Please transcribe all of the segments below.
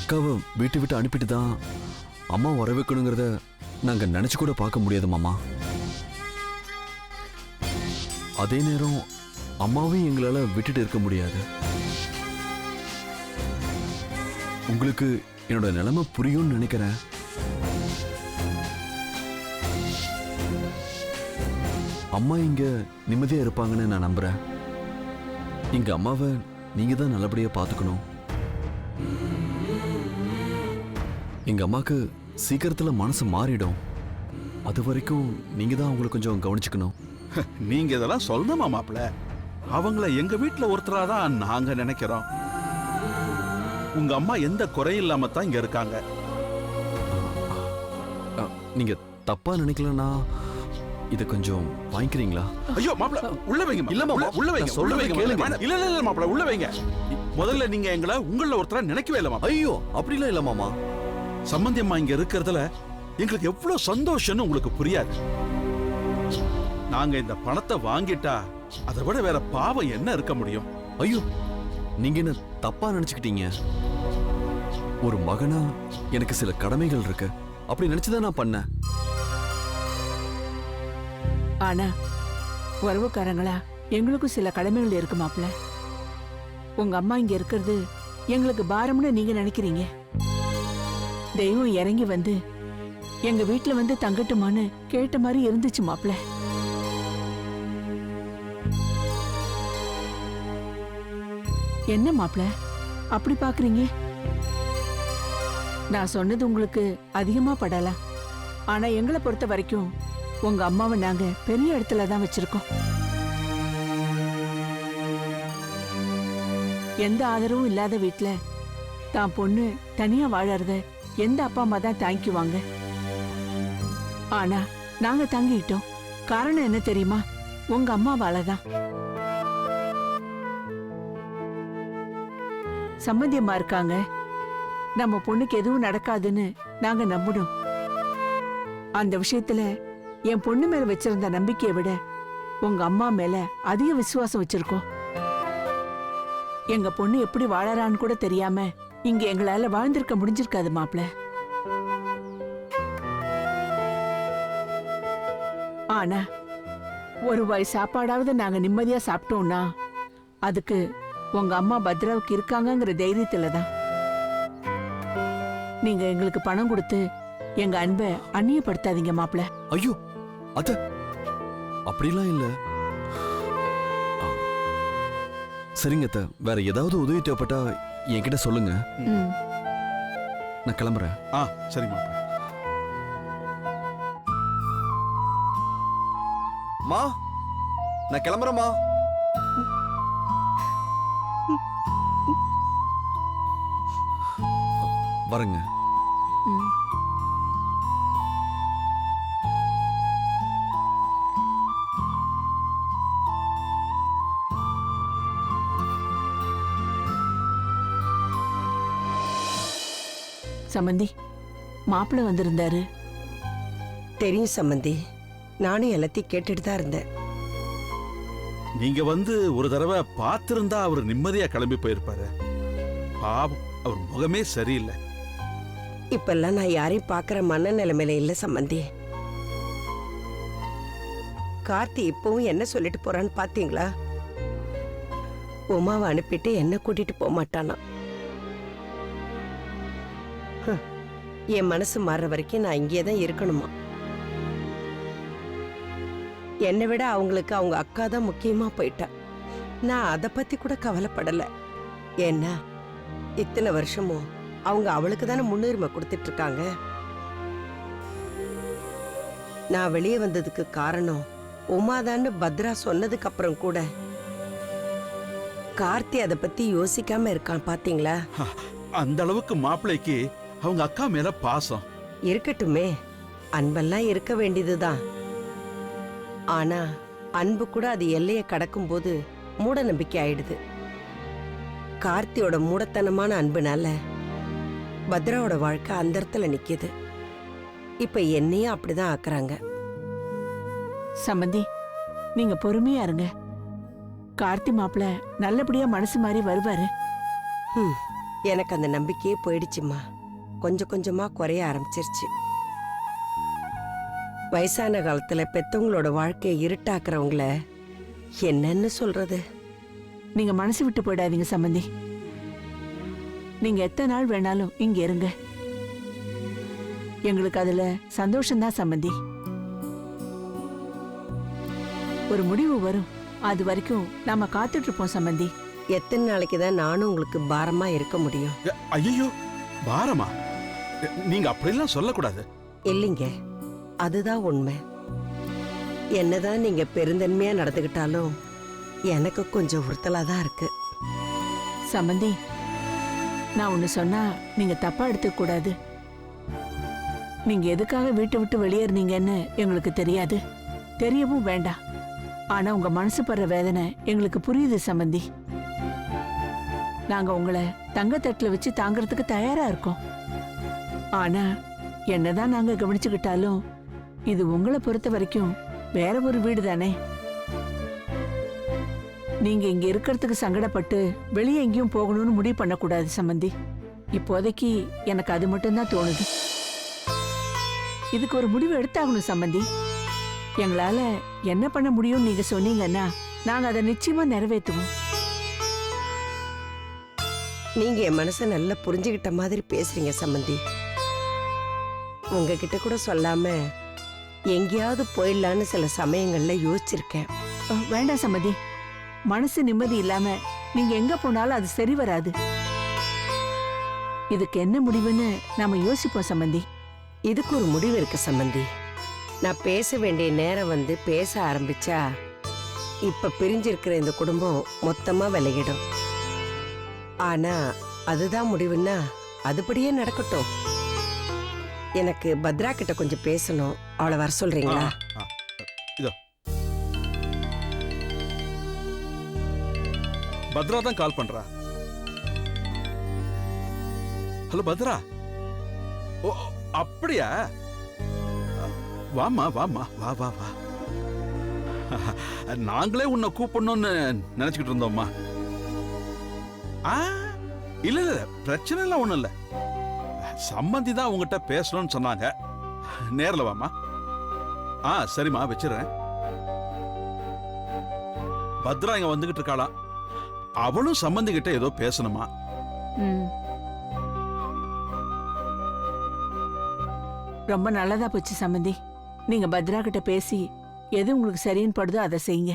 அக்காவை வீட்டை விட்டு அனுப்பிட்டு தான் அம்மா வர வைக்கணுங்கிறத நாங்கள் நினச்சி கூட பார்க்க முடியாது மாமா. அதே நேரம் அம்மாவையும் எங்களால் விட்டுட்டு இருக்க முடியாது. உங்களுக்கு என்னோட நிலைமை புரியும்னு நினைக்கிறேன். அம்மா இங்க நிம்மதியா இருப்பாங்கன்னு நான் நம்புறேன். எங்க அம்மாவை நீங்க தான் நல்லபடியா பாத்துக்கணும் எங்க அம்மாக்கு சீக்கிரத்துல மனசு மாறிடும். அது வரைக்கும் நீங்க தான் அவங்களை கொஞ்சம் கவனிச்சுக்கணும். நீங்க இதெல்லாம் சொல்லணுமா மாப்பிள? அவங்கள எங்க வீட்ல ஒருத்தரா தான் நாங்க நினைக்கிறோம். உங்க அம்மா எந்த குறையும் இல்லாம தான் இங்க இருக்காங்க. அ, நீங்க தப்பா நினைக்கலன்னா இதை கொஞ்சம் வாங்கிக்கிறீங்களா? ஐயோ மாப்பிள உள்ள வைங்க இல்ல. உள்ள- வைங்க சொல்றதை வைங்க கேளுங்க. இல்ல இல்ல இல்ல மாப்பிள உள்ள வைங்க. முதல்ல நீங்க எங்களை உங்கள ஒருத்தரா நினைக்கவே இல்ல ஐயோ அப்படிலாம் இல்ல மாமா. சம்பந்தி அம்மா இங்க இருக்கிறதுல எங்களுக்கு எவ்வளவு சந்தோஷம்னு உங்களுக்கு புரியாது. நாங்க இந்த பணத்தை வாங்கிட்டா அதை விட வேற பாவம் என்ன இருக்க முடியும்? ஐயோ நீங்க என்ன தப்பா நினைச்சுக்கிட்டீங்க? ஒரு மகனா எனக்கு சில கடமைகள் இருக்கு. அப்படி நினைச்சுதான் நான் பண்ணேன். ஆனா உறவுக்காரங்களா எங்களுக்கும் சில கடமைகள் இருக்கு மாப்ள உங்க அம்மா இங்க இருக்கிறது எங்களுக்கு பாரம்னு நீங்க நினைக்கிறீங்க. தெய்வம் இறங்கி வந்து எங்க வீட்ல வந்து தங்கட்டுமான்னு கேட்ட மாதிரி இருந்துச்சு மாப்பிள என்ன மாப்பிள அப்படி பாக்குறீங்க? நான் சொன்னது உங்களுக்கு அதிகமா படலாம். ஆனா எங்களை பொறுத்த வரைக்கும் உங்க அம்மாவை நாங்க பெரிய இடத்துல தான் வச்சிருக்கோம். எந்த ஆதரவும் இல்லாத வீட்ல தான் பொண்ணு தனியா வாழறத எந்த அப்பா அம்மா தான் தேங்க்யூவாங்க ஆனா நாங்க தங்கிட்டோம். காரணம் என்ன தெரியுமா? உங்க அம்மாவால தான் சம்பந்தியமா இருக்காங்க. நம்ம பொண்ணுக்கு எதுவும் நடக்காதுன்னு நாங்க நம்பணும் அந்த விஷயத்துல என் பொண்ணு மேல வச்சிருந்த நம்பிக்கையை விட உங்க அம்மா மேல அதிக விசுவாசம் வச்சிருக்கோம். எங்க பொண்ணு எப்படி வாழறான்னு கூட தெரியாம இங்க எங்களால வாழ்ந்திருக்க முடிஞ்சிருக்காது மாப்பிள. ஆனா ஒரு வாய் சாப்பாடாவது நாங்க நிம்மதியா சாப்பிட்டோம்னா அதுக்கு உங்க அம்மா பத்ராவுக்கு இருக்காங்கங்கிற தைரியத்துல தான். நீங்க எங்களுக்கு பணம் கொடுத்து எங்க அன்பை அந்நியப்படுத்தாதீங்க மாப்பிள. ஐயோ அத அப்படிலாம் இல்ல. சரிங்க வேற ஏதாவது உதவி தேவைப்பட்டா என்கிட்ட சொல்லுங்க. நான் கிளம்புறேன். ஆ சரி மா நான் கிளம்புறேம்மா வரேங்க. சம்மந்தி மாப்பிள்ளை வந்திருந்தாரு. தெரியும் சம்மந்தி நானும் எல்லாத்தையும் கேட்டுட்டு தான் இருந்தேன். நீங்க வந்து ஒரு தடவை பார்த்திருந்தா அவர் நிம்மதியா கிளம்பி போயிருப்பாரு. பாவம் அவர் முகமே சரியில்லை. இப்பெல்லாம் நான் யாரையும் பார்க்குற மனநிலைமையில இல்ல சம்மந்தி கார்த்தி இப்பவும் என்ன சொல்லிட்டு போறான்னு பாத்தீங்களா? உமாவை அனுப்பிட்டு என்ன கூட்டிட்டு போக மாட்டானா என் மனசு மாறுற வரைக்கும் நான் இங்கே தான் இருக்கணுமா? என்னை விட அவங்களுக்கு அவங்க அக்கா தான் முக்கியமா போயிட்டா. நான் அதை பத்தி கூட கவலைப்படல. ஏன்னா இத்தனை வருஷமும் அவங்க அவளுக்கு தானே முன்னுரிமை கொடுத்துட்டு இருக்காங்க நான் வெளியே வந்ததுக்கு காரணம் உமாதான்னு பத்ரா சொன்னதுக்கு அப்புறம் கூட. கார்த்தி அதை பத்தி யோசிக்காம இருக்கான் பாத்தீங்களா? அந்த அளவுக்கு மாப்பிள்ளைக்கு அவங்க அக்கா மேல பாசம். இருக்கட்டுமே. அன்பெல்லாம் இருக்க வேண்டியதுதான். ஆனா அன்பு கூட அது எல்லையை கடக்கும்போது மூட நம்பிக்கை ஆயிடுது. கார்த்தியோட மூடத்தனமான அன்புனால பத்ராவோட வாழ்க்கை அந்த இடத்துல நிக்குது. இப்ப என்னையும் அப்படிதான் ஆக்குறாங்க. சம்மந்தி நீங்க பொறுமையா இருங்க. கார்த்தி மாப்பிள்ள நல்லபடியா மனசு மாதிரி வருவாரு. ஹம், எனக்கு அந்த நம்பிக்கையே போயிடுச்சுமா கொஞ்சம் கொஞ்சமா குறைய ஆரம்பிச்சிருச்சு. வயசான காலத்துல பெத்தவங்களோட வாழ்க்கையை இருட்டாக்குறவங்கள என்னன்னு சொல்றது? நீங்க மனசு விட்டு போயிடாதீங்க சம்பந்தி. நீங்க எத்தனை நாள் வேணாலும் இங்க இருங்க. எங்களுக்கு அதுல சந்தோஷம்தான் சம்பந்தி. ஒரு முடிவு வரும். அது வரைக்கும் நாம காத்துட்டு இருப்போம் சம்பந்தி. எத்தனை நாளைக்கு தான் நானும் உங்களுக்கு பாரமா இருக்க முடியும்? ஐயோ பாரமா? நீங்க அப்படிலாம் சொல்லக்கூடாது. இல்லைங்க. அதுதான் உண்மை. என்னதான் நீங்க பெருந்தன்மையா நடந்துக்கிட்டாலும் எனக்கு கொஞ்சம் உறுத்தலா தான் இருக்கு. சம்பந்தி நான் ஒன்னு சொன்னா நீங்க தப்பா எடுத்துக்க கூடாது. நீங்க எதுக்காக வீட்டை விட்டு வெளியேறினீங்கன்னு எங்களுக்கு தெரியாது. தெரியவும் வேண்டாம். ஆனா உங்க மனசு படுற வேதனை எங்களுக்கு புரியுது சம்பந்தி. நாங்க உங்களை தங்கத்தட்டுல வச்சு தாங்கறதுக்கு தயாரா இருக்கோம். ஆனா என்னதான் நாங்க கவனிச்சுக்கிட்டாலும் இது உங்களை பொறுத்த வரைக்கும் வேற ஒரு வீடு தானே நீங்க இங்க இருக்கிறதுக்கு சங்கடப்பட்டு வெளியே எங்கேயும் போகணும்னு முடிவு பண்ணக்கூடாது சம்பந்தி. இப்போதைக்கு எனக்கு அது மட்டும்தான் தோணுது. இதுக்கு ஒரு முடிவு எடுத்தாகணும் சம்பந்தி. எங்களால என்ன பண்ண முடியும்னு நீங்க சொன்னீங்கன்னா நாங்க அதை நிச்சயமா நிறைவேற்றுவோம். நீங்க என் மனசை நல்லா புரிஞ்சுக்கிட்ட மாதிரி பேசுறீங்க சம்மந்தி உங்ககிட்ட கூட சொல்லாம எங்கேயாவது போயிடலான்னு சில சமயங்கள்ல யோசிச்சிருக்கேன். வேண்டாம் சம்பந்தி மனசு நிம்மதி இல்லாம நீங்க எங்க போனாலும் அது சரி வராது. இதுக்கு என்ன முடிவுன்னு நாம யோசிப்போம் சம்பந்தி இதுக்கு ஒரு முடிவு இருக்கு சம்மந்தி நான் பேச வேண்டிய நேரம் வந்து பேச ஆரம்பிச்சா இப்ப பிரிஞ்சிருக்கிற இந்த குடும்பம் மொத்தமா விலகிடும். ஆனா அதுதான் முடிவுன்னா அதுபடியே நடக்கட்டும். எனக்கு பத்ரா கிட்ட கொஞ்சம் பேசணும். அவளை வர சொல்றீங்களா? இதோ. பத்ரா தான் கால் பண்றா. ஹலோ பத்ரா. ஓ அப்படியா? வாமா வாமா வா வா வா. நாங்களே உன்னை கூப்பிடணும்னு நினைச்சுக்கிட்டு இருந்தோம்மா. ஆ இல்ல இல்ல பிரச்சனை எல்லாம் ஒண்ணும் இல்ல. சம்மந்தி தான் உங்ககிட்ட பேசணும்னு சொன்னாங்க. நேர்ல வாமா ஆ சரிம்மா வச்சிடுறேன். பத்ரா இங்க வந்துகிட்டு இருக்காளா? அவளும் சம்பந்தி கிட்ட ஏதோ பேசணுமா? ரொம்ப நல்லதா போச்சு சம்பந்தி. நீங்க பத்ரா கிட்ட பேசி எது உங்களுக்கு சரின்னு படுதோ அதை செய்யுங்க.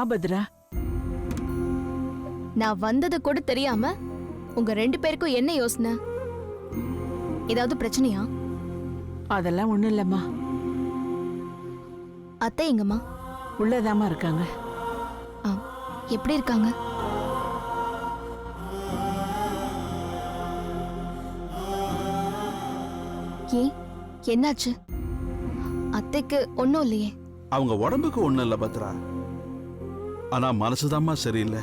வா பத்ரா. நான் வந்தது கூட தெரியாம உங்க ரெண்டு பேருக்கும் என்ன யோசனை? ஏதாவது பிரச்சனையா? அதெல்லாம் ஒண்ணும் இல்லம்மா. அத்தை எங்கம்மா? உள்ளதாம்மா இருக்காங்க. ஆ, எப்படி இருக்காங்க? ஏன் என்னாச்சு? அத்தைக்கு ஒன்றும் இல்லையே. அவங்க உடம்புக்கு ஒண்ணும் இல்ல பத்ரா. ஆனா மனசுதாம்மா சரியில்லை.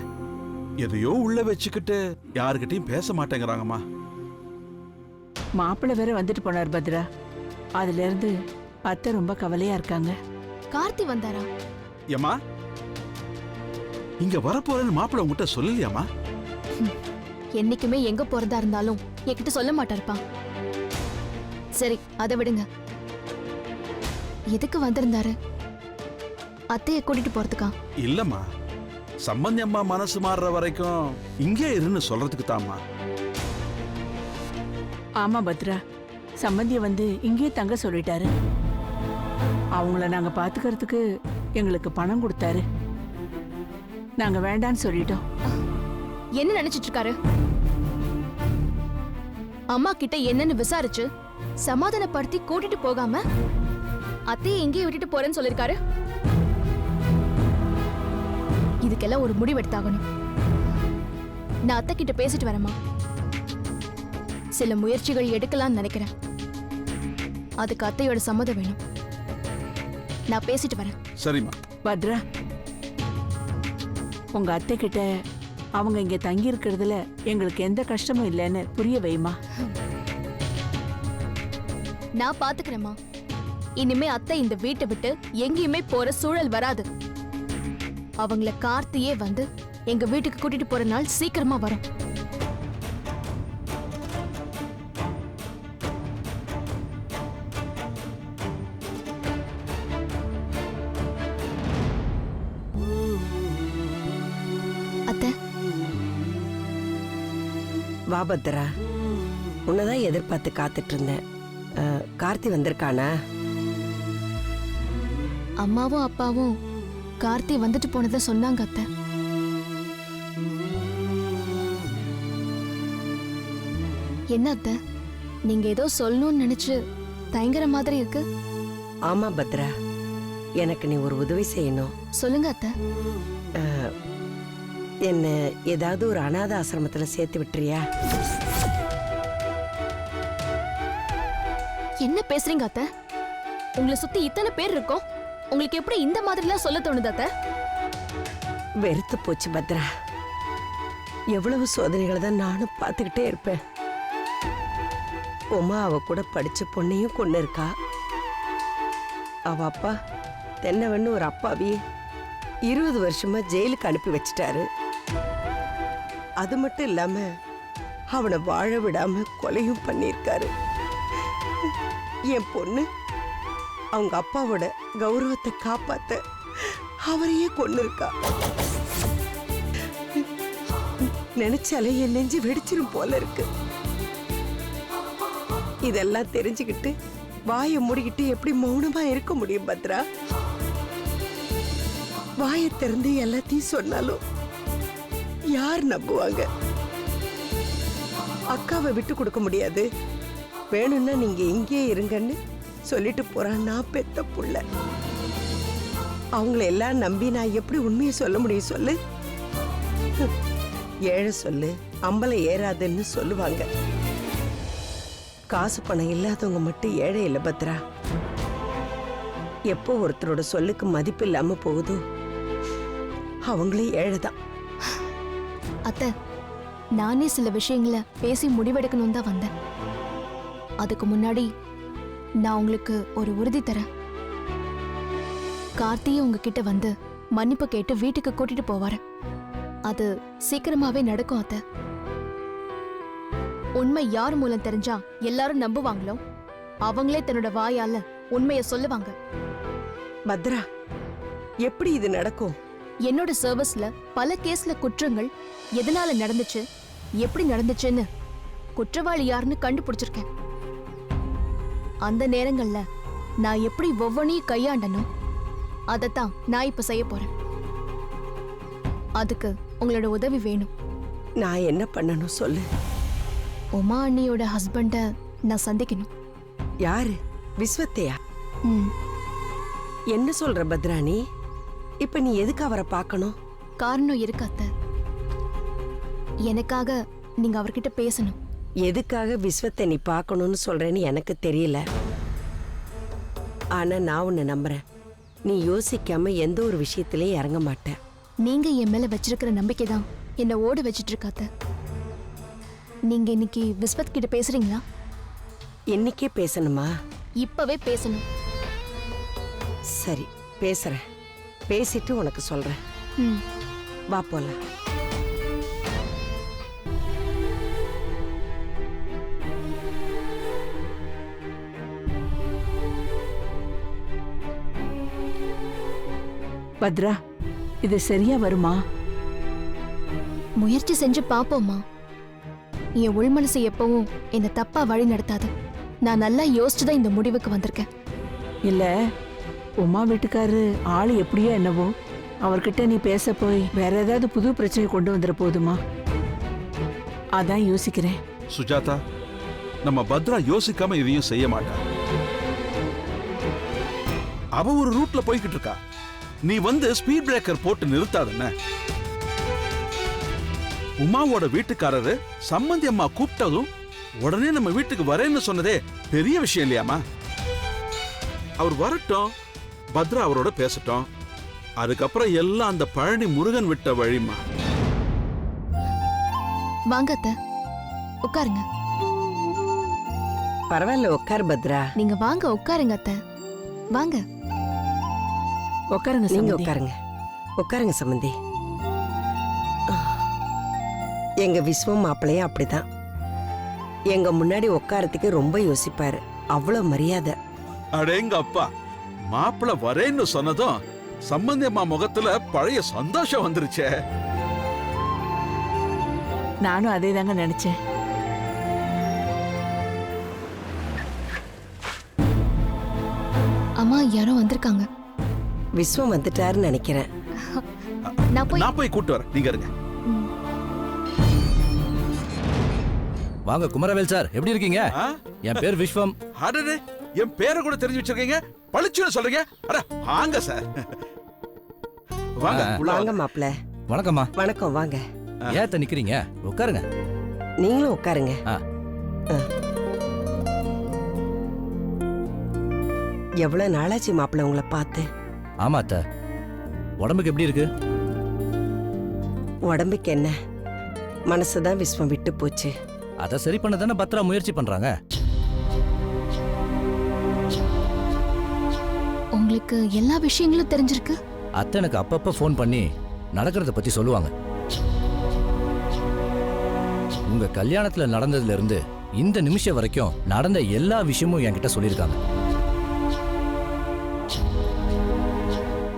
எதையோ உள்ள வச்சுக்கிட்டு யாருக்கிட்டையும் பேச மாட்டேங்கிறாங்கம்மா. மாப்பிள்ளை வேற வந்துட்டு போனார் பத்ரா. அதுல இருந்து அத்தை ரொம்ப கவலையா இருக்காங்க. கார்த்தி வந்தாரா? ஏம்மா? இங்க வரப்போறேன்னு மாப்பிள்ள உங்ககிட்ட சொல்லலையாம்மா? என்னைக்குமே எங்க போறதா இருந்தாலும் என்கிட்ட சொல்ல மாட்டாருப்பா. சரி அதை விடுங்க. எதுக்கு வந்திருந்தாரு? அத்தைய கூட்டிட்டு போறதுக்கா? இல்லம்மா. சம்பந்தி அம்மா மனசு மாறுற வரைக்கும் இங்கே இருன்னு சொல்றதுக்கு தாம்மா. ஆமா பத்ரா. சம்பந்திய வந்து இங்கேயே தங்க சொல்லிட்டாரு. அவங்கள நாங்க பாத்துக்கிறதுக்கு எங்களுக்கு பணம் கொடுத்தாரு. நாங்க வேண்டான்னு சொல்லிட்டோம். என்ன நினைச்சிட்டு இருக்காரு அம்மா கிட்ட என்னன்னு விசாரிச்சு சமாதானப்படுத்தி கூட்டிட்டு போகாம அத்தையை எங்கேயே விட்டுட்டு போறேன்னு சொல்லிருக்காரு. இதுக்கெல்லாம் ஒரு முடிவு எடுத்தாகணும் நான் அத்தை கிட்ட பேசிட்டு வரேம்மா. சில முயற்சிகள் எடுக்கலாம்னு நினைக்கிறேன். அதுக்கு அத்தையோட சம்மதம் வேணும். நான் பேசிட்டு வரேன். சரிம்மா. பத்ரா உங்க அத்தை கிட்ட அவங்க இங்க தங்கி இருக்கிறதுல எங்களுக்கு எந்த கஷ்டமும் இல்லைன்னு புரிய வைமா. நான் பாத்துக்கிறேம்மா. இனிமே அத்தை இந்த வீட்டை விட்டு எங்கேயுமே போற சூழல் வராது. அவங்கள கார்த்தியே வந்து எங்க வீட்டுக்கு கூட்டிட்டு போற நாள் சீக்கிரமா வரும். வா பத்ரா. உன்னதான் எதிர்பார்த்து காத்துட்டு இருந்தேன். கார்த்தி வந்திருக்கானா? அம்மாவும் அப்பாவும் கார்த்தி வந்துட்டு போனதை சொன்னாங்க அத்தை. என்ன அத்தை? நீங்க ஏதோ சொல்லணும்னு நினைச்சு தயங்குற மாதிரி இருக்கு? ஆமா பத்ரா. எனக்கு நீ ஒரு உதவி செய்யணும். சொல்லுங்க அத்தை. அஹ், என்ன ஏதாவது ஒரு அனாதை ஆசிரமத்துல சேர்த்து விட்டுறியா? என்ன பேசுறீங்க அத்தை? உங்களை சுத்தி இத்தனை பேர் இருக்கோம். உங்களுக்கு எப்படி இந்த மாதிரிலாம் சொல்ல தோணுது அத்த? வெறுத்து போச்சு பத்ரா. எவ்வளவு சோதனைகளை தான் நானும் பார்த்துக்கிட்டே இருப்பேன். உமா அவ கூட படிச்ச பொண்ணையும் கொண்டு இருக்கா? அவ அப்பா தென்னவன்னு ஒரு அப்பாவி இருபது வருஷமா ஜெயிலுக்கு அனுப்பி வச்சிட்டாரு. அது மட்டும் இல்லாம அவனை வாழ விடாம கொலையும் பண்ணியிருக்காரு. என் பொண்ணு அவங்க அப்பாவோட கௌரவத்தை காப்பாத்த. அவரையே கொண்டு இருக்கா நினைச்சாலே என் நெஞ்சு வெடிச்சிரும் போல இருக்கு. இதெல்லாம் தெரிஞ்சுக்கிட்டு வாயை மூடிக்கிட்டு எப்படி மௌனமா இருக்க முடியும் பத்ரா? வாயை திறந்து எல்லாத்தையும் சொன்னாலும் யார் நம்புவாங்க? அக்காவை விட்டு கொடுக்க முடியாது. வேணும்னா நீங்க எங்கேயே இருங்கன்னு சொல்லிட்டு போறான் நான் பெத்த புள்ள. அவங்கள எல்லாம் நம்பி நான் எப்படி உண்மையை சொல்ல முடியும் சொல்லு? ஏழை சொல்லு அம்பலம் ஏறாதுன்னு சொல்லுவாங்க. காசு பணம் இல்லாதவங்க மட்டும் ஏழை இல்லை பத்ரா. எப்போ ஒருத்தரோட சொல்லுக்கு மதிப்பு இல்லாம போகுதோ? அவங்களே ஏழை தான் அத்தை நானே சில விஷயங்களை பேசி முடிவெடுக்கணும் தான் வந்தேன். அதுக்கு முன்னாடி நான் உங்களுக்கு ஒரு உறுதி தரேன். கார்த்தியும் உங்ககிட்ட வந்து மன்னிப்பு கேட்டு வீட்டுக்கு கூட்டிட்டு போவாரு. அது சீக்கிரமாவே நடக்கும் அத்தை. உண்மை யார் மூலம் தெரிஞ்சா எல்லாரும் நம்புவாங்களோ? அவங்களே தன்னோட வாயால உண்மையை சொல்லுவாங்க. பத்ரா எப்படி இது நடக்கும்? என்னோட சர்வீஸ்ல பல கேஸ்ல குற்றங்கள் எதனால நடந்துச்சு எப்படி நடந்துச்சுன்னு குற்றவாளி யாருன்னு கண்டுபிடிச்சிருக்கேன். அந்த நேரங்கள்ல நான் எப்படி ஒவ்வொன்றையும் கையாண்டனோ அதைத்தான் நான் இப்ப செய்ய போறேன். அதுக்கு உங்களோட உதவி வேணும். நான் என்ன பண்ணணும் சொல்லு. உமா அண்ணியோட ஹஸ்பண்ட நான் சந்திக்கணும். யாரு? விஸ்வத்தையா? ம். என்ன சொல்ற பத்ராணி? இப்ப நீ எதுக்கு அவரை பார்க்கணும்? காரணம் இருக்கு அத்தை. எனக்காக நீங்க அவர்கிட்ட பேசணும். எதுக்காக விஸ்வத்தை நீ பார்க்கணும்னு சொல்றேன்னு எனக்கு தெரியல. ஆனா நான் உன்னை நம்புறேன். நீ யோசிக்காம எந்த ஒரு விஷயத்திலயும் இறங்க மாட்ட நீங்க என் மேல வச்சிருக்கிற நம்பிக்கை தான் என்ன ஓட வச்சிட்டு இருக்காத்த நீங்க இன்னைக்கு விஸ்வத் கிட்ட பேசுறீங்களா? இன்னைக்கே பேசணுமா? இப்பவே பேசணும். சரி பேசுறேன். பேசிட்டு உனக்கு சொல்றேன். ம். வா போலாம். பத்ரா இது சரியா வருமா? முயற்சி செஞ்சு பாப்போம்மா. என் உள்மனசு எப்பவும் என்னை தப்பா வழி நடத்தாது. நான் நல்லா யோசிச்சு தான் இந்த முடிவுக்கு வந்திருக்கேன். இல்ல உமா வீட்டுக்காரு ஆளு எப்படியோ என்னவோ அவர்கிட்ட நீ பேச போய் வேற ஏதாவது புது பிரச்சனை கொண்டு வந்துட போதுமா? அதான் யோசிக்கிறேன். சுஜாதா நம்ம பத்ரா யோசிக்காம இதையும் செய்ய மாட்டா. அவ ஒரு ரூட்ல போய்கிட்டு இருக்கா. நீ வந்து ஸ்பீட் பிரேக்கர் போட்டு நிறுத்தாதுன்னு உமாவோட வீட்டுக்காரரு சம்மந்தி அம்மா கூப்பிட்டதும் உடனே நம்ம வீட்டுக்கு வரேன்னு சொன்னதே பெரிய விஷயம் இல்லையாமா அவர் வரட்டும். பத்ரா அவரோட பேசட்டும். அதுக்கப்புறம் எல்லாம் அந்த பழனி முருகன் விட்ட வழிமா வாங்க அத்தை. உட்காருங்க. பரவாயில்ல உட்கார் பத்ரா. நீங்க வாங்க உட்காருங்க அத்தை. வாங்க. உட்காருங்க நீங்க சம்மந்தி. உட்காருங்க. உட்காருங்க சம்பந்தி எங்க விஸ்வம் மாப்பிள்ளையும் அப்படிதான். எங்க முன்னாடி உட்காரத்துக்கு ரொம்ப யோசிப்பாரு. அவ்வளவு மரியாதை. அடேங்க அப்பா. மாப்பிள்ள வரேன்னு சொன்னதும் சம்பந்தி அம்மா முகத்துல பழைய சந்தோஷம் வந்துருச்சே. நானும் அதே தாங்க நினைச்சேன். அம்மா யாரோ வந்திருக்காங்க. விஸ்வம் வந்துட்டாருன்னு நினைக்கிறேன். நான் போய் நான் போய் கூட்டு வரேன். நீங்க இருங்க. வாங்க குமரவேல் சார். எப்படி இருக்கீங்க? என் பேர் விஸ்வம். அடடே என் பேரை கூட தெரிஞ்சு வச்சிருக்கீங்க. பளிச்சுன்னு சொல்றீங்க. அட வாங்க சார். வாங்க வாங்க மாப்பிள்ள. வணக்கம்மா. வணக்கம் வாங்க. ஏத்த நிக்கிறீங்க? உட்காருங்க. நீங்களும் உட்காருங்க. எவ்வளவு நாளாச்சு மாப்பிள்ள உங்களை பார்த்து? ஆமா அத்த. உடம்புக்கு எப்படி இருக்கு? உடம்புக்கு என்ன? மனசுதான் விஸ்வம் விட்டு போச்சு. அதை சரி பண்ண தானே பத்ரா முயற்சி பண்றாங்க? உங்களுக்கு எல்லா விஷயங்களும் தெரிஞ்சிருக்கு? அத்தை எனக்கு அப்பப்ப ஃபோன் பண்ணி நடக்கிறத பத்தி சொல்லுவாங்க. உங்க கல்யாணத்துல நடந்ததுல இருந்து இந்த நிமிஷம் வரைக்கும் நடந்த எல்லா விஷயமும் என்கிட்ட சொல்லியிருக்காங்க.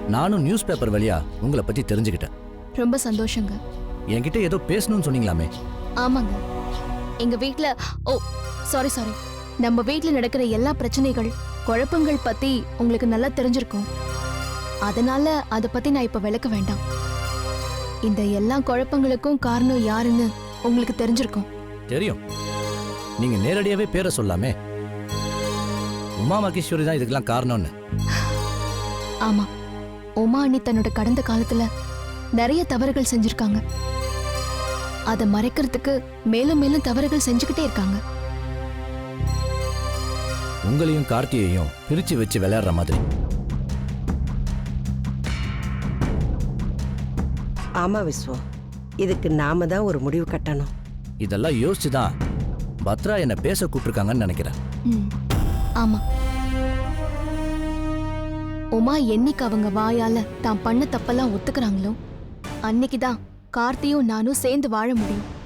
நானும் நியூஸ் பேப்பர் வழியா உங்களை பத்தி தெரிஞ்சுக்கிட்டேன். ரொம்ப சந்தோஷங்க. என்கிட்ட ஏதோ பேசணும்னு சொன்னீங்களாமே? ஆமாங்க. எங்க வீட்ல ஓ சாரி சாரி நம்ம வீட்ல நடக்கிற எல்லா பிரச்சனைகள் குழப்பங்கள் பத்தி உங்களுக்கு நல்லா தெரிஞ்சிருக்கும். அதனால அத பத்தி நான் இப்ப விளக்க வேண்டாம். இந்த எல்லா குழப்பங்களுக்கும் காரணம் யாருன்னு உங்களுக்கு தெரிஞ்சிருக்கும். தெரியும். நீங்க நேரடியாவே பேரை சொல்லாமே. உமா மகேஸ்வரி தான் இதுக்கெல்லாம் காரணம்னு. ஆமா. உமா அண்ணி தன்னோட கடந்த காலத்துல நிறைய தவறுகள் செஞ்சிருக்காங்க. அதை மறைக்கிறதுக்கு மேலும் மேலும் தவறுகள் செஞ்சுக்கிட்டே இருக்காங்க. உங்களையும் கார்த்தியையும் பிரிச்சு வச்சு விளையாடுற மாதிரி. ஆமா விஸ்வம் இதுக்கு நாம தான் ஒரு முடிவு கட்டணும். இதெல்லாம் யோசிச்சு தான் பத்ரா என்னை பேச கூப்பிட்டுருக்காங்கன்னு நினைக்கிறேன். ம், ஆமா. உமா என்னைக்கு அவங்க வாயால தான் பண்ண தப்பெல்லாம் ஒத்துக்கிறாங்களோ அன்னைக்குதான் கார்த்தியும் நானும் சேர்ந்து வாழ முடியும்.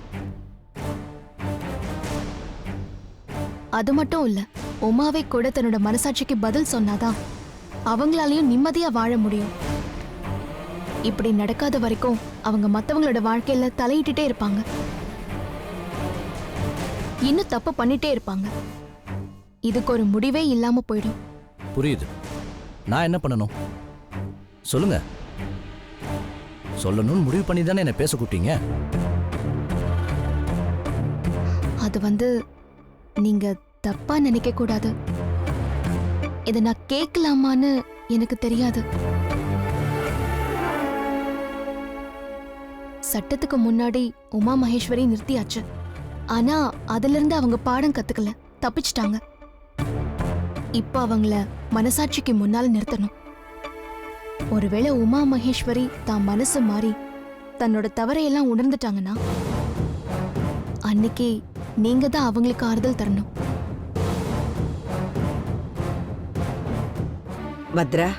அது மட்டும் இல்ல உமாவை கூட தன்னோட மனசாட்சிக்கு பதில் சொன்னாதான் அவங்களாலையும் நிம்மதியா வாழ முடியும். இப்படி நடக்காத வரைக்கும் அவங்க மத்தவங்களோட வாழ்க்கையில தலையிட்டுட்டே இருப்பாங்க. இன்னும் தப்பு பண்ணிட்டே இருப்பாங்க. இதுக்கு ஒரு முடிவே இல்லாம போயிடும். புரியுது. நான் என்ன பண்ணணும்? சொல்லுங்க. சொல்லணும்னு முடிவு பண்ணி தானே என்னை பேச கூப்பிட்டீங்க? அது வந்து நீங்க தப்பா நினைக்க கூடாது. இதை நான் கேட்கலாமான்னு எனக்கு தெரியாது. சட்டத்துக்கு முன்னாடி உமா மகேஸ்வரி நிறுத்தியாச்சு. ஆனா அதுல இருந்து அவங்க பாடம் கத்துக்கல. தப்பிச்சிட்டாங்க. இப்ப அவங்கள மனசாட்சிக்கு முன்னால் நிறுத்தணும். ஒருவேளை உமா மகேஸ்வரி தான் மனசு மாறி தன்னோட தவறையெல்லாம் உணர்ந்துட்டாங்கன்னா அன்னைக்கு நீங்க தான் அவங்களுக்கு ஆறுதல் தரணும். பத்ரா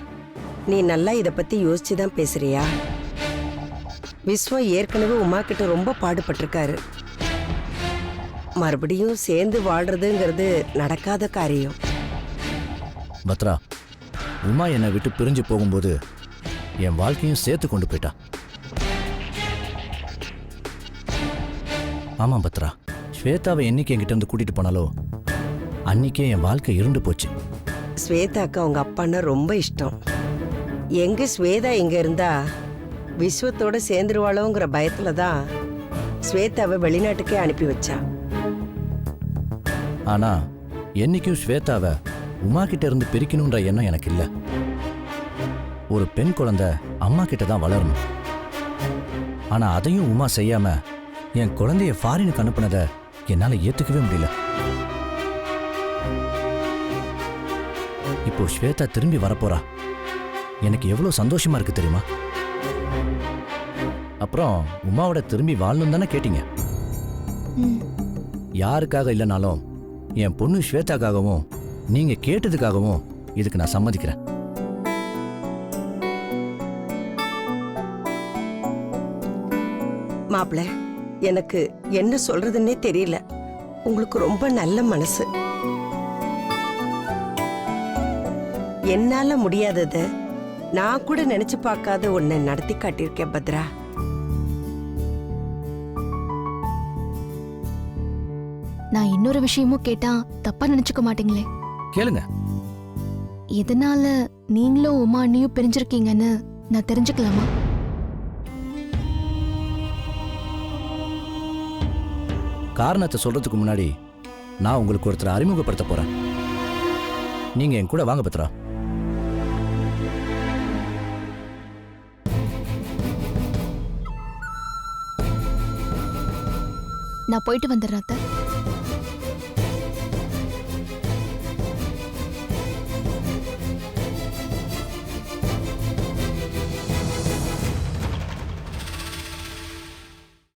நீ நல்லா இதை பத்தி யோசிச்சு தான் பேசுறியா? விஸ்வம் ஏற்கனவே உமா கிட்ட ரொம்ப பாடுபட்டிருக்காரு. மறுபடியும் சேர்ந்து வாழ்றதுங்கிறது நடக்காத காரியம். பத்ரா உமா என்னை விட்டு பிரிஞ்சு போகும்போது என் வாழ்க்கையும் சேர்த்து கொண்டு போயிட்டா. ஆமா பத்ரா ஸ்வேதாவை என்னைக்கு என்கிட்ட இருந்து கூட்டிட்டு போனாலோ அன்னைக்கே என் வாழ்க்கை இருண்டு போச்சு. ஸ்வேதாக்கு அவங்க அப்பான்னா ரொம்ப இஷ்டம். எங்க ஸ்வேதா இங்க இருந்தா விஸ்வத்தோட சேர்ந்துருவாளோங்கிற பயத்துல தான் ஸ்வேதாவை வெளிநாட்டுக்கே அனுப்பி வச்சா. ஆனா என்னைக்கும் ஸ்வேதாவை உமா கிட்ட இருந்து பிரிக்கணுன்ற எண்ணம் எனக்கு இல்ல. ஒரு பெண் குழந்தை அம்மா கிட்ட தான் வளரணும். ஆனா அதையும் உமா செய்யாம என் குழந்தைய ஃபாரினுக்கு அனுப்புனதை என்னால ஏத்துக்கவே முடியல. இப்போ ஸ்வேதா திரும்பி வரப்போறா. எனக்கு எவ்வளோ சந்தோஷமா இருக்கு தெரியுமா? அப்புறம் உமாவோட திரும்பி வாழணும் தானே கேட்டீங்க? யாருக்காக இல்லைனாலும் என் பொண்ணு ஸ்வேதாக்காகவும் நீங்க கேட்டதுக்காகவும் இதுக்கு நான் சம்மதிக்கிறேன். மாப்பிள எனக்கு என்ன சொல்றதுன்னே தெரியல. உங்களுக்கு ரொம்ப நல்ல மனசு. என்னால முடியாதத நான் கூட நினைச்சு பார்க்காத ஒன்ன நடத்தி காட்டியிருக்கேன் பத்ரா. நான் இன்னொரு விஷயமும் கேட்டா தப்பா நினைச்சுக்க மாட்டீங்களே. கேளுங்க. எதனால நீங்களும் உமா அண்ணியும் பிரிஞ்சிருக்கீங்கன்னு நான் தெரிஞ்சுக்கலாமா? காரணத்தை சொல்றதுக்கு முன்னாடி நான் உங்களுக்கு ஒருத்தரை அறிமுகப்படுத்த போறேன். நீங்க என் கூட வாங்க பத்ரா. நான் போயிட்டு வந்துடுறேன் அத்தை.